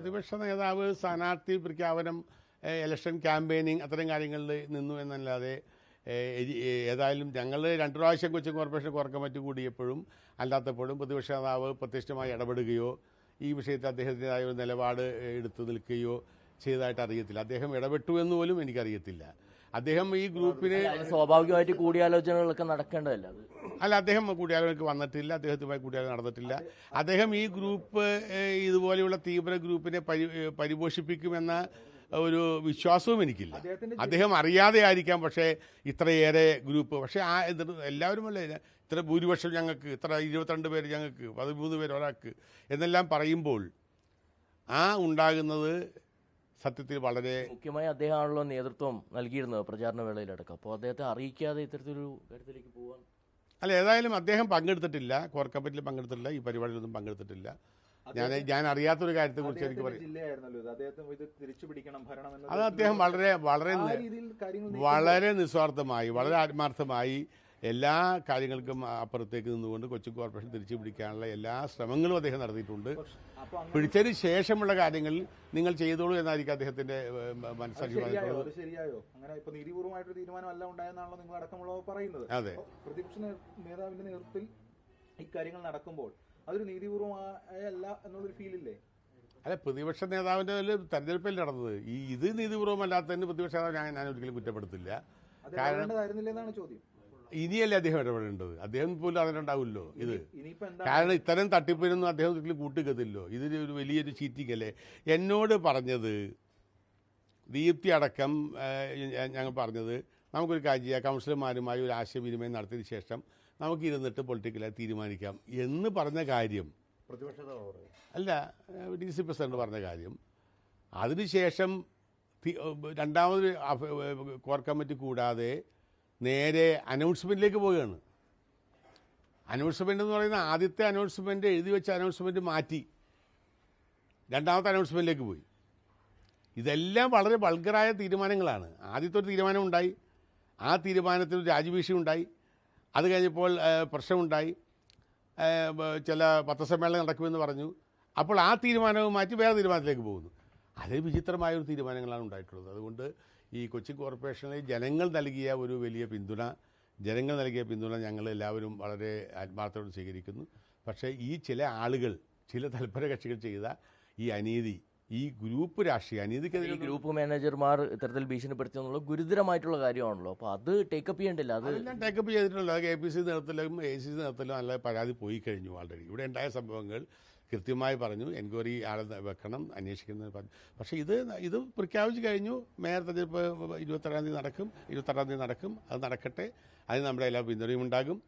പ്രതിപക്ഷ നേതാവ് സ്ഥാനാർത്ഥി പ്രഖ്യാപനം ഇലക്ഷൻ ക്യാമ്പയിനിങ് അത്തരം കാര്യങ്ങളിൽ നിന്നു എന്നല്ലാതെ ഏതായാലും ഞങ്ങൾ രണ്ടു പ്രാവശ്യം കൊച്ചിൻ കോർപ്പറേഷൻ കോർ കമ്മിറ്റി കൂടിയപ്പോഴും അല്ലാത്തപ്പോഴും പ്രതിപക്ഷ നേതാവ് പ്രത്യക്ഷമായി ഇടപെടുകയോ ഈ വിഷയത്തിൽ അദ്ദേഹത്തിന്റെതായ ഒരു നിലപാട് എടുത്തു നിൽക്കുകയോ ചെയ്തതായിട്ട് അറിയത്തില്ല. അദ്ദേഹം ഇടപെട്ടു എന്ന് പോലും എനിക്കറിയത്തില്ല. അദ്ദേഹം ഈ ഗ്രൂപ്പിന് സ്വാഭാവികമായിട്ട് കൂടിയാലോചനകളൊക്കെ നടക്കേണ്ടതല്ല അല്ല അദ്ദേഹം കൂടിയാലോചനക്ക് വന്നിട്ടില്ല അദ്ദേഹത്തുമായി കൂടിയാലോചന നടന്നിട്ടില്ല. അദ്ദേഹം ഈ ഗ്രൂപ്പ് ഇതുപോലെയുള്ള തീവ്ര ഗ്രൂപ്പിനെ പരി പരിപോഷിപ്പിക്കുമെന്ന ഒരു വിശ്വാസവും എനിക്കില്ല. അദ്ദേഹം അറിയാതെ ആയിരിക്കാം പക്ഷേ ഇത്രയേറെ ഗ്രൂപ്പ്. പക്ഷേ ആ എല്ലാവരും അല്ലേ ഇത്ര ഭൂരിപക്ഷം ഞങ്ങൾക്ക് ഇത്ര ഇരുപത്തിരണ്ട് പേര് ഞങ്ങൾക്ക് പതിമൂന്ന് പേര് ഒരാൾക്ക് എന്നെല്ലാം പറയുമ്പോൾ ആ ഉണ്ടാകുന്നത് സത്യത്തിൽ വളരെ മുഖ്യമായി അദ്ദേഹമാണല്ലോ നേതൃത്വം നൽകിയിരുന്നത് പ്രചാരണ വേളയിലടക്കം. അപ്പോൾ അദ്ദേഹത്തെ അറിയിക്കാതെ ഇത്തരത്തിലൊരു കാര്യത്തിലേക്ക് പോകാൻ അല്ല ഏതായാലും അദ്ദേഹം പങ്കെടുത്തിട്ടില്ല. കോർ കമ്മിറ്റിയിൽ പങ്കെടുത്തിട്ടില്ല. ഈ പരിപാടിയിലൊന്നും പങ്കെടുത്തിട്ടില്ല. ഞാൻ ഞാൻ അറിയാത്തൊരു കാര്യത്തെക്കുറിച്ച് എനിക്ക് അദ്ദേഹത്തിന്റെ പറയും. അത് അദ്ദേഹം വളരെ വളരെ ആ നി- കാര്യങ്ങൾ വളരെ നിസ്വാർത്ഥമായി വളരെ ആത്മാർത്ഥമായി എല്ലാ കാര്യങ്ങൾക്കും അപ്പുറത്തേക്ക് നിന്നുകൊണ്ട് കൊച്ചി കോർപ്പറേഷൻ തിരിച്ചു പിടിക്കാനുള്ള എല്ലാ ശ്രമങ്ങളും അദ്ദേഹം നടത്തിയിട്ടുണ്ട്. പിടിച്ചതിന് ശേഷമുള്ള കാര്യങ്ങൾ നിങ്ങൾ ചെയ്തോളൂ എന്നായിരിക്കും അദ്ദേഹത്തിന്റെ ഏഹ്, അത് പ്രതിപക്ഷ നേതാവിന്റെ നേതൃത്വത്തിൽ ഇക്കാര്യങ്ങൾ നടക്കുമ്പോൾ അതൊരു നീതിപൂർവമായല്ല എന്നുള്ളൊരു ഫീലില്ലേ അല്ല പ്രതിപക്ഷ നേതാവിന്റെ തെരഞ്ഞെടുപ്പിൽ നടന്നത്. ഈ ഇത് നീതിപൂർവമല്ലാത്തതിന് പ്രതിപക്ഷ നേതാവ് ഞാൻ ഞാൻ ഒരിക്കലും കുറ്റപ്പെടുത്തില്ല. കാരണം ചോദ്യം. ഇനിയല്ലേ അദ്ദേഹം ഇടപെടേണ്ടത്? അദ്ദേഹം പോലും അതിലുണ്ടാവില്ലോ ഇത്. കാരണം ഇത്തരം തട്ടിപ്പിനൊന്നും അദ്ദേഹം ഒരിക്കലും കൂട്ടുകത്തില്ലോ ഇതിന് ഒരു വലിയൊരു ചീറ്റിംഗ് അല്ലേ എന്നോട് പറഞ്ഞത് ദീപ്തി അടക്കം ഞങ്ങൾ പറഞ്ഞത് നമുക്കൊരു കാര്യം ചെയ്യാം. കൗൺസിലർമാരുമായി ഒരു ആശയവിനിമയം നടത്തിയതിനു ശേഷം നമുക്ക് ഇരുന്നിട്ട് പൊളിറ്റിക്കലായി തീരുമാനിക്കാം. എന്ന് പറഞ്ഞ കാര്യം അല്ല ഡി സി പ്രസിഡന്റ് പറഞ്ഞ കാര്യം. അതിനുശേഷം രണ്ടാമത് കോർ കമ്മിറ്റി കൂടാതെ നേരെ അനൗൺസ്മെന്റിലേക്ക് പോവുകയാണ്. അനൗൺസ്മെന്റ് എന്ന് പറയുന്ന ആദ്യത്തെ അനൗൺസ്മെന്റ് എഴുതി വെച്ച അനൗൺസ്മെന്റ് മാറ്റി. രണ്ടാമത്തെ അനൗൺസ്മെന്റിലേക്ക് പോയി. ഇതെല്ലാം വളരെ വൾഗറായ തീരുമാനങ്ങളാണ്. ആദ്യത്തെ ഒരു തീരുമാനം ഉണ്ടായി. ആ തീരുമാനത്തിൽ രാജ്യഭീഷണി ഉണ്ടായി. അത് കഴിഞ്ഞപ്പോൾ പ്രശ്നമുണ്ടായി. ചില പത്രസമ്മേളനം നടക്കുമെന്ന് പറഞ്ഞു. അപ്പോൾ ആ തീരുമാനവും മാറ്റി വേറെ തീരുമാനത്തിലേക്ക് പോകുന്നു. അതേ വിചിത്രമായ ഒരു തീരുമാനങ്ങളാണ് ഉണ്ടായിട്ടുള്ളത്. അതുകൊണ്ട് ഈ കൊച്ചി കോർപ്പറേഷനിൽ ജനങ്ങൾ നൽകിയ ഒരു വലിയ പിന്തുണ ജനങ്ങൾ നൽകിയ പിന്തുണ ഞങ്ങൾ എല്ലാവരും വളരെ ആത്മാർത്ഥയോട് സ്വീകരിക്കുന്നു. പക്ഷേ ഈ ചില ആളുകൾ ചില തൽപര കക്ഷികൾ ചെയ്ത ഈ അനീതി ഈ ഗ്രൂപ്പ് രാഷ്ട്രീയ അനീതിക്കെതിരെ ഗ്രൂപ്പ് മാനേജർമാർ ഇത്തരത്തിൽ ഭീഷണിപ്പെടുത്തിയെന്നുള്ള ഗുരുതരമായിട്ടുള്ള കാര്യമാണല്ലോ. അപ്പോൾ അത് ടേക്കപ്പ് ചെയ്യേണ്ടില്ല അത് ഞാൻ ടേക്കപ്പ് ചെയ്തിട്ടുള്ളത് കെ പി സി നേതൃത്വത്തിലും എ സി സി നേതൃത്വത്തിലും നല്ല പരാതി പോയി കഴിഞ്ഞു ആൾറെഡി ഇവിടെ ഉണ്ടായ സംഭവങ്ങൾ കൃത്യമായി പറഞ്ഞു എൻക്വയറി ആളെ വെക്കണം അന്വേഷിക്കുന്നത് പറഞ്ഞു പക്ഷേ ഇത് ഇത് പ്രഖ്യാപിച്ചു കഴിഞ്ഞു. മേയർ തെരഞ്ഞെടുപ്പ് ഇരുപത്തെട്ടാം തീയതി നടക്കും ഇരുപത്തെട്ടാം തീയതി നടക്കും അത് നടക്കട്ടെ. അതിന് നമ്മുടെ എല്ലാ പിന്തുണയും ഉണ്ടാകും.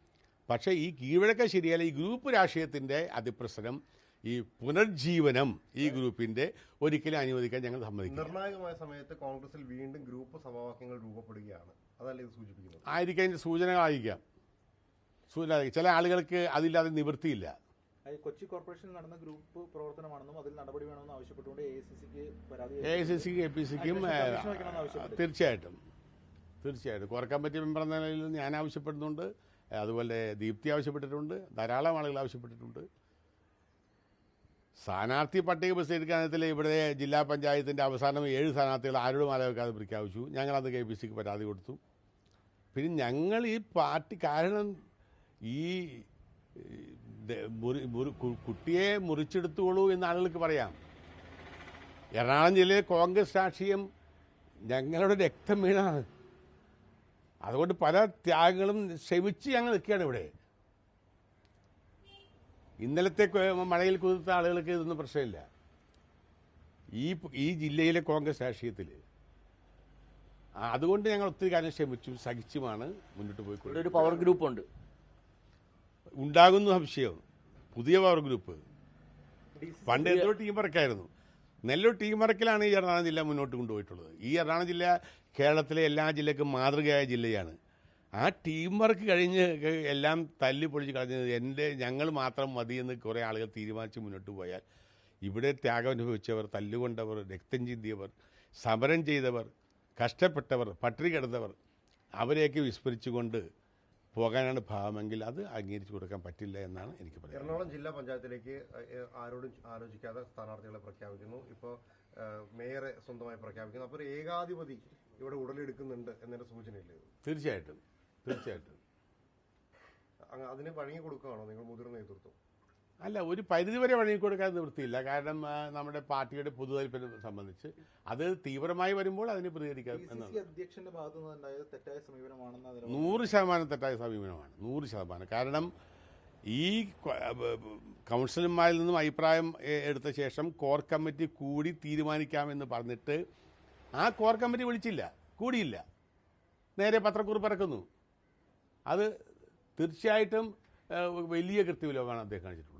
പക്ഷേ ഈ കീഴ്വഴക്ക ശരിയല്ല ഈ ഗ്രൂപ്പ് രാഷ്ട്രീയത്തിന്റെ അതിപ്രസരം ഈ പുനർജീവനം ഈ ഗ്രൂപ്പിന്റെ ഒരിക്കലും അനുവദിക്കാൻ ഞങ്ങൾ സമ്മതിക്കും നിർണായകമായ സമയത്ത് കോൺഗ്രസിൽ വീണ്ടും ഗ്രൂപ്പ് സമവാക്യങ്ങൾ രൂപപ്പെടുകയാണ്. അതല്ലേ ഇത് സൂചിപ്പിക്കുന്നത്? ആയിരിക്കും അതിന്റെ സൂചനകളായിരിക്കാം. സൂചന ചില ആളുകൾക്ക് അതില്ലാതെ നിവൃത്തിയില്ല. കൊച്ചി കോർപ്പറേഷനിൽ നടന്ന ഗ്രൂപ്പ് പ്രവർത്തനമാണെന്നും അതിൽ നടപടി വേണമെന്ന് ആവശ്യപ്പെട്ടുകൊണ്ട് എ ഐ സി സിക്ക് പരാതി എ സി സിക്കും എ പി സിക്കും. തീർച്ചയായിട്ടും. തീർച്ചയായിട്ടും. കോർ കമ്മിറ്റി മെമ്പർ എന്ന നിലയിൽ ഞാൻ ആവശ്യപ്പെടുന്നുണ്ട്. അതുപോലെ ദീപ്തി ആവശ്യപ്പെട്ടിട്ടുണ്ട്. ധാരാളം ആളുകൾ ആവശ്യപ്പെട്ടിട്ടുണ്ട്. സ്ഥാനാർത്ഥി പട്ടിക പ്രസിദ്ധീകരിക്കാനത്തിൽ ഇവിടെ ജില്ലാ പഞ്ചായത്തിന്റെ അവസാനം ഏഴ് സ്ഥാനാർത്ഥികൾ ആരോടും ആലോചിക്കാതെ പ്രഖ്യാപിച്ചു ഞങ്ങളത് കെ പി സിക്ക് പരാതി കൊടുത്തു. പിന്നെ ഞങ്ങൾ ഈ പാർട്ടി കാരണം ഈ കുട്ടിയെ മുറിച്ചെടുത്തോളൂ എന്ന് ആളുകൾക്ക് പറയാം. എറണാകുളം ജില്ലയിലെ കോൺഗ്രസ് രാഷ്ട്രീയം ഞങ്ങളുടെ രക്തം വീണാണ്. അതുകൊണ്ട് പല ത്യാഗങ്ങളും ശ്രമിച്ച് ഞങ്ങൾ നിൽക്കുകയാണ് ഇവിടെ. ഇന്നലത്തെ മഴയിൽ കുതിർത്ത ആളുകൾക്ക് ഇതൊന്നും പ്രശ്നമില്ല. ഈ ഈ ജില്ലയിലെ കോൺഗ്രസ് രാഷ്ട്രീയത്തിൽ അതുകൊണ്ട് ഞങ്ങൾ ഒത്തിരി കാര്യം ക്ഷമിച്ചും സഹിച്ചുമാണ് മുന്നോട്ട് പോയിക്കൊണ്ടിരിക്കുന്നത്. ഒരു പവർ ഗ്രൂപ്പ് ഉണ്ട്. ഉണ്ടാകുന്നു സംശയം. പുതിയ പവർ ഗ്രൂപ്പ് പണ്ട് എന്തോ ടീം വർക്കായിരുന്നു നെല്ലൂർ ടീം വർക്കിലാണ് ഈ എറണാകുളം ജില്ല മുന്നോട്ട് കൊണ്ടുപോയിട്ടുള്ളത്. ഈ എറണാകുളം ജില്ല കേരളത്തിലെ എല്ലാ ജില്ലക്കും മാതൃകയായ ജില്ലയാണ്. ആ ടീം വർക്ക് കഴിഞ്ഞ് എല്ലാം തല്ലി പൊളിച്ച് കളഞ്ഞത് എന്റെ ഞങ്ങൾ മാത്രം മതി മതിയെന്ന് കുറേ ആളുകൾ തീരുമാനിച്ച് മുന്നോട്ട് പോയാൽ ഇവിടെ ത്യാഗം അനുഭവിച്ചവർ തല്ലുകൊണ്ടവർ രക്തം ചിന്തിയവർ സമരം ചെയ്തവർ കഷ്ടപ്പെട്ടവർ പട്ടിണി കിടന്നവർ അവരെയൊക്കെ വിസ്മരിച്ചുകൊണ്ട് പോകാനാണ് ഭാവമെങ്കിൽ അത് അംഗീകരിച്ചു കൊടുക്കാൻ പറ്റില്ല എന്നാണ് എനിക്ക് പറയുന്നത് എറണാകുളം ജില്ലാ പഞ്ചായത്തിലേക്ക് ആരോടും ആലോചിക്കാതെ സ്ഥാനാർത്ഥികളെ പ്രഖ്യാപിക്കുന്നു. ഇപ്പോൾ മേയറെ സ്വന്തമായി പ്രഖ്യാപിക്കുന്നു. അപ്പോൾ ഒരു ഏകാധിപതി ഇവിടെ ഉടലെടുക്കുന്നുണ്ട് എന്നൊരു സൂചനയില്ലേ? തീർച്ചയായിട്ടും. തീർച്ചയായിട്ടും. അതിന് വഴങ്ങി കൊടുക്കുകയാണോ നിങ്ങൾ മുതിർന്ന നേതൃത്വം? അല്ല ഒരു പരിധി വരെ പരിധിവരെ വഴങ്ങിക്കൊടുക്കാൻ നിവൃത്തിയില്ല. കാരണം നമ്മുടെ പാർട്ടിയുടെ പൊതു താല്പര്യം സംബന്ധിച്ച് അത് തീവ്രമായി വരുമ്പോൾ അതിന് പ്രതികരിക്കാം അധ്യക്ഷന്റെ തെറ്റായ സമീപനമാണെന്ന് നൂറ് ശതമാനം തെറ്റായ സമീപനമാണ്. നൂറ് ശതമാനം. കാരണം ഈ കൗൺസിലർമാരിൽ നിന്നും അഭിപ്രായം എടുത്ത ശേഷം കോർ കമ്മിറ്റി കൂടി തീരുമാനിക്കാമെന്ന് പറഞ്ഞിട്ട് ആ കോർ കമ്മിറ്റി വിളിച്ചില്ല. കൂടിയില്ല. നേരെ പത്രക്കുറിപ്പ് ഇറക്കുന്നു അത് തീർച്ചയായിട്ടും വലിയ കൃത്യവിലോകമാണ് അദ്ദേഹം കാണിച്ചിട്ടുള്ളത്.